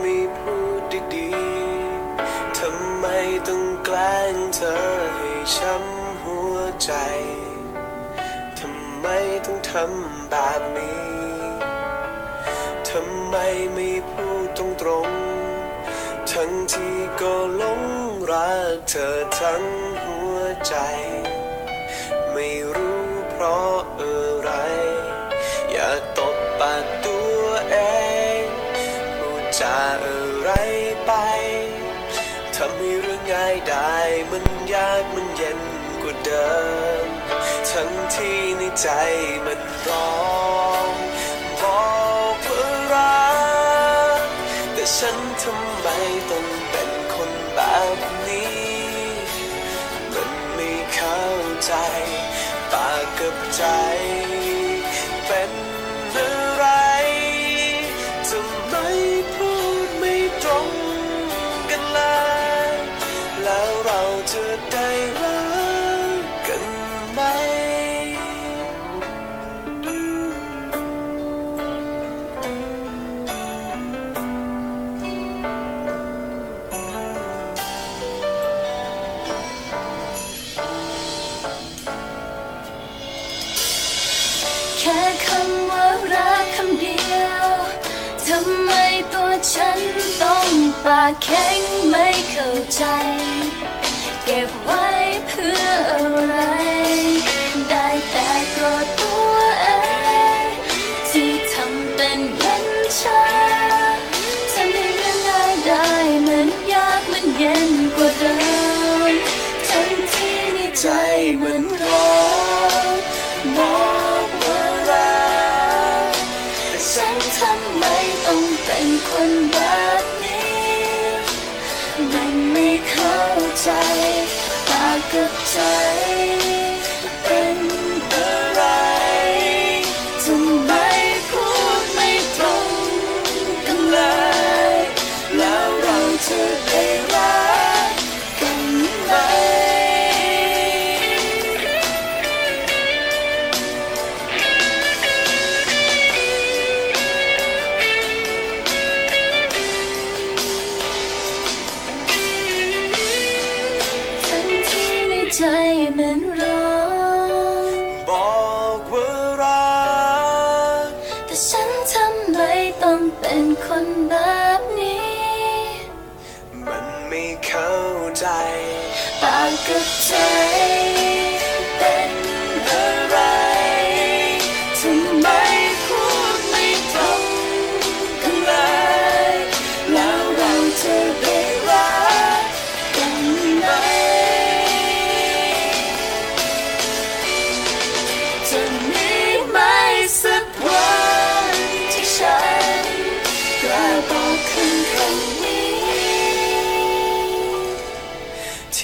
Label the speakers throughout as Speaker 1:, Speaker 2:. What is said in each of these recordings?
Speaker 1: ไม่พูดดีๆ ทำไมต้องแกล้งเธอให้ช้ำหัวใจ ทำไมต้องทำแบบนี้ ทำไมไม่พูดตรงๆทั้งที่ก็หลงรักเธอทั้งหัวใจ ไม่รู้เพราะ ทำให้เรื่องง่ายได้มันยากมันเย็นกว่าเดิม ทั้งที่ในใจมันร้องบอกว่อรักแต่ฉันทำไมต้องเป็นคนแบบนี้ มันไม่เข้าใจ แล้
Speaker 2: ปากแข็งไม่เข้าใจ เก็บไว้เพื่ออะไร ได้แต่โกรธตัวเองที่ทำเป็นเย็นชาทำให้เรื่องง่ายได้มันยากมันเย็นกว่าเดิมทั้งที่ในใจมันร้อน คนแบบนี้ มันไม่เข้าใจปากกับใจเป็น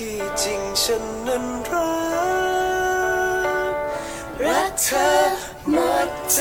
Speaker 1: ที่จริงฉันนั้นรัก
Speaker 2: รักเธอหมดใจ